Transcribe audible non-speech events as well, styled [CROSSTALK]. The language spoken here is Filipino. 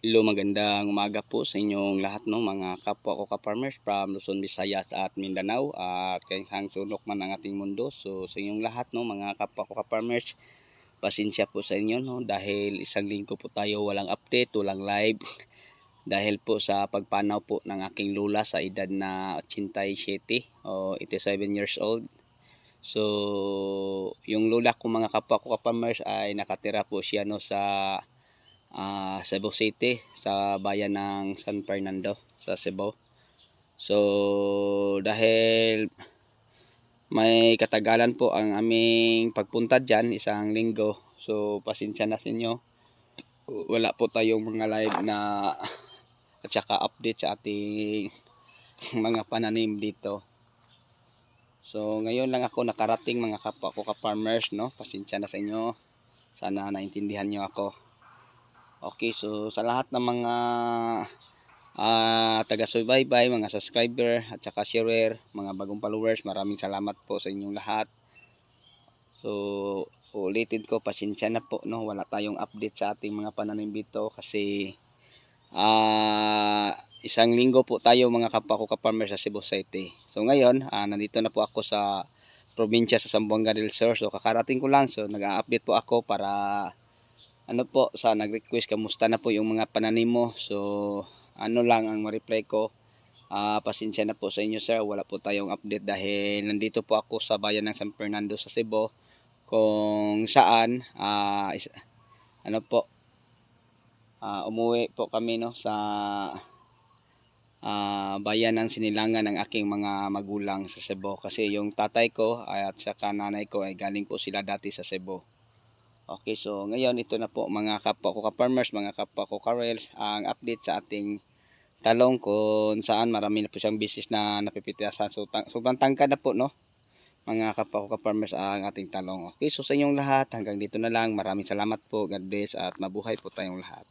Hello, magandang umaga po sa inyong lahat no? Mga kapwa ko ka-farmers from Luzon, Visayas at Mindanao. At kahit hang sulok man ang ating mundo. So sa inyong lahat no? Mga kapwa ko ka-farmers, pasensya po sa inyo no? Dahil isang linggo po tayo walang update, walang live. [LAUGHS] Dahil po sa pagpanaw po ng aking lula sa edad na 87 o 87 years old. So yung lula ko mga kapwa ko ka-farmers ay nakatira po siya no? Sa ah, Cebu City sa bayan ng San Fernando sa Cebu. So dahil may katagalan po ang aming pagpunta dyan isang linggo. So pasensya na sa inyo. Wala po tayong mga live na at saka update sa ating [LAUGHS] mga pananim dito. So ngayon lang ako nakarating mga kapwa ko ka-farmers no. Pasensya na sa inyo. Sana naintindihan niyo ako. Okay, so sa lahat ng mga ah taga-subaybay, mga subscriber at saka sharer, mga bagong followers, maraming salamat po sa inyong lahat. So, ulitin ko, pasensya na po, no? Wala tayong update sa ating mga pananim dito kasi ah isang linggo po tayo mga kapwa ko ka-farmer sa Cebu City. So ngayon, ah, nandito na po ako sa probinsya sa Zamboanga del Sur. So kakarating ko lang, so nag-update po ako para ano po sa nag-request kamusta na po yung mga pananim mo? So ano lang ang ma-reply ko? Ah, pasensya na po sa inyo sir. Wala po tayong update dahil nandito po ako sa bayan ng San Fernando sa Cebu. Kung saan ah, is- ano po ah, umuwi po kami no sa ah, bayan ng sinilangan ng aking mga magulang sa Cebu. Kasi yung tatay ko at saka nanay ko ay galing po sila dati sa Cebu Okay, so ngayon ito na po mga kapwa ko ka-farmers, mga kapwa ko ka-rails, ang update sa ating talong kung saan marami na po siyang business na napipitiasan. So, tang sobrang tangkad na po, no? Mga kapwa ko ka-farmers ang ating talong. Okay, so sa inyong lahat, hanggang dito na lang. Maraming salamat po. God bless at mabuhay po tayong lahat.